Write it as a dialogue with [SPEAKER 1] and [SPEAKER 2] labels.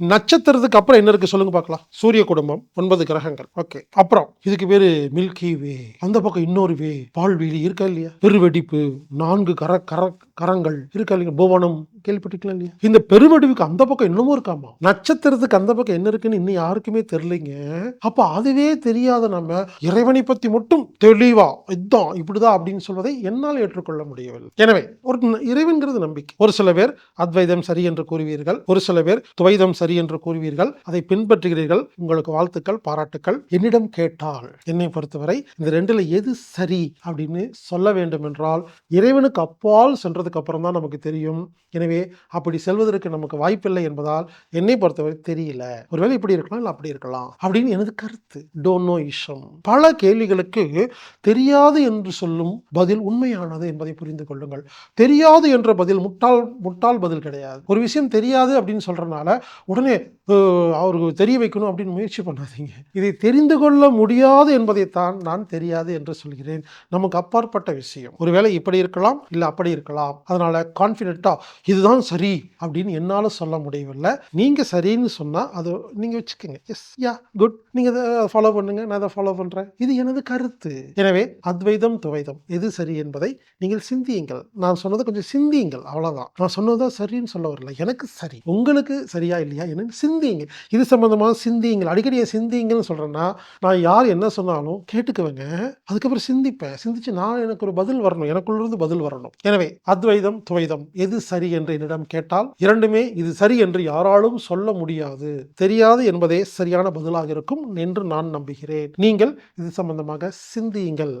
[SPEAKER 1] நட்சத்திரத்துக்கு அப்புறம் என்ன இருக்கு சொல்லுங்க பார்க்கலாம். சூரிய குடும்பம் ஒன்பது கிரகங்கள். ஓகே அப்புறம் இதுக்கு பேரு மில்கி வே அந்த பக்கம் இன்னொரு வே பால்வெளி இருக்கா இல்லையா? பெருவெடிப்பு நான்கு கர கர கரங்கள் இருக்கா இல்லையா புவனம் கேள்விப்பட்டிருக்கலாம் இல்லையா? இந்த பெருவெடிப்புக்கு அந்த பக்கம் இன்னமும் இருக்காமா? நட்சத்திரத்துக்கு அந்த பக்கம் என்ன இருக்குன்னு இன்னும் யாருக்குமே தெரியலைங்க. அப்ப அதுவே தெரியாத நம்ம இறைவனை பத்தி மட்டும் தெளிவா இதுதான் இப்படிதான் அப்படின்னு சொல்வதை என்னால் ஏற்றுக்கொள்ள முடியவில்லை. எனவே ஒரு இறைவன்கிறது நம்பிக்கை. ஒரு சில பேர் அத்வைதம் சரி என்று கூறுவீர்கள். ஒரு சில பேர் துவைதம் சரி என்று கூறுவீர்கள். அதை பின்பற்றுகிறீர்கள். உங்களுக்கு வாழ்த்துக்கள் பாராட்டுக்கள். என்னிடம் கேட்டால் என்னை பொறுத்தவரை இந்த ரெண்டுல எது சரி அப்படின்னு சொல்ல வேண்டும் என்றால் இறைவனுக்கு அப்பால் சென்றதுக்கு அப்புறம் தான் நமக்கு தெரியும். எனவே அப்படி செல்வதற்கு நமக்கு வாய்ப்பில்லை என்பதால் என்னை பொறுத்தவரை தெரியல. ஒருவேளை இப்படி இருக்கலாம் இல்லை அப்படி இருக்கலாம் அப்படின்னு எனது கருத்து. டோன்ட் நோ இஷம் பல கேள்விகளுக்கு தெரியாது என்று சொல்லும் பதில் உண்மையானது என்பதை புரிந்து கொள்ளுங்கள். தெரியாது என்ற பதில் முட்டாள் முட்டாள் பதில் கிடையாது. ஒரு விஷயம் தெரியாது அப்படின்னு சொல்றதுனால உடனே அவருக்கு தெரிய வைக்கணும் அப்படின்னு முயற்சி பண்ணாதீங்க. இதை தெரிந்து கொள்ள முடியாது என்பதைத்தான் நான் தெரியாது என்று சொல்கிறேன். நமக்கு அப்பாற்பட்ட விஷயம். ஒருவேளை இப்படி இருக்கலாம் இல்லை அப்படி இருக்கலாம். அதனால கான்ஃபிடென்ட்டா இதுதான் சரி அப்படின்னு என்னால் சொல்ல முடியவில்லை. நீங்கள் சரின்னு சொன்னால் அது நீங்கள் வச்சுக்கோங்க. எஸ் யா குட் நீங்கள் அதை ஃபாலோ பண்ணுங்க நான் அதை ஃபாலோ பண்ணுறேன் இது எனது கருத்து. எனவே அத்வைதம் துவைதம். எது சரி என்பதை நீங்கள் சிந்தியுங்கள். நான் சொன்னதை கொஞ்சம் சிந்தியுங்கள் அவ்வளோதான் நான் சொன்னதான் சரின்னு சொல்ல வரல. எனக்கு சரி. உங்களுக்கு சரியா இல்லையா என்னன்னு சிந்தியுங்க இது சம்மந்தமாக சிந்தியுங்கள். அடிக்கடி ஏன் சிந்தியுங்கன்னு நான் யார் என்ன சொன்னாலும் கேட்டுக்குவேங்க. அதுக்கப்புறம் சிந்திப்பேன். சிந்திச்சு நான் எனக்கு ஒரு பதில் வரணும். எனக்குள்ளிருந்து பதில் வரணும். எனவே அத்வைதம் துவைதம். எது சரி என்று என்று என்னிடம் கேட்டால் இரண்டுமே இது சரி என்று யாராலும் சொல்ல முடியாது. தெரியாது என்பதே சரியான பதிலாக இருக்கும் என்று நான் நம்புகிறேன். நீங்கள் இது சம்பந்தமாக சிந்தியுங்கள்.